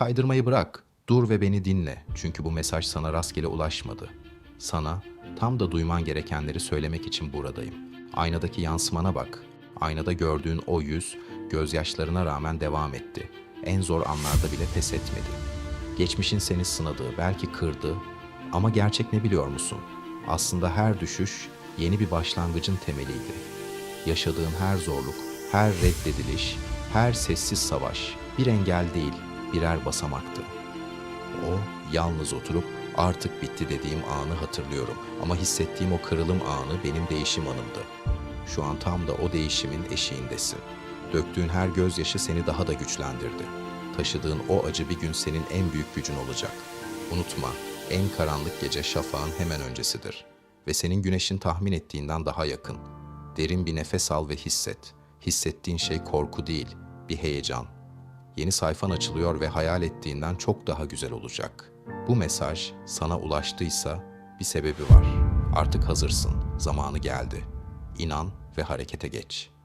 Kaydırmayı bırak. Dur ve beni dinle. Çünkü bu mesaj sana rastgele ulaşmadı. Sana tam da duyman gerekenleri söylemek için buradayım. Aynadaki yansımana bak. Aynada gördüğün o yüz gözyaşlarına rağmen devam etti. En zor anlarda bile pes etmedi. Geçmişin seni sınadığı, belki kırdı ama gerçek ne biliyor musun? Aslında her düşüş yeni bir başlangıcın temeliydi. Yaşadığın her zorluk, her reddediliş, her sessiz savaş bir engel değil, birer basamaktı. O yalnız oturup artık bitti dediğim anı hatırlıyorum ama hissettiğim o kırılım anı benim değişim anımdı. Şu an tam da o değişimin eşiğindesin. Döktüğün her gözyaşı seni daha da güçlendirdi. Taşıdığın o acı bir gün senin en büyük gücün olacak. Unutma, en karanlık gece şafağın hemen öncesidir ve senin güneşin tahmin ettiğinden daha yakın. Derin bir nefes al ve hisset. Hissettiğin şey korku değil, bir heyecan. Yeni sayfan açılıyor ve hayal ettiğinden çok daha güzel olacak. Bu mesaj sana ulaştıysa bir sebebi var. Artık hazırsın. Zamanı geldi. İnan ve harekete geç.''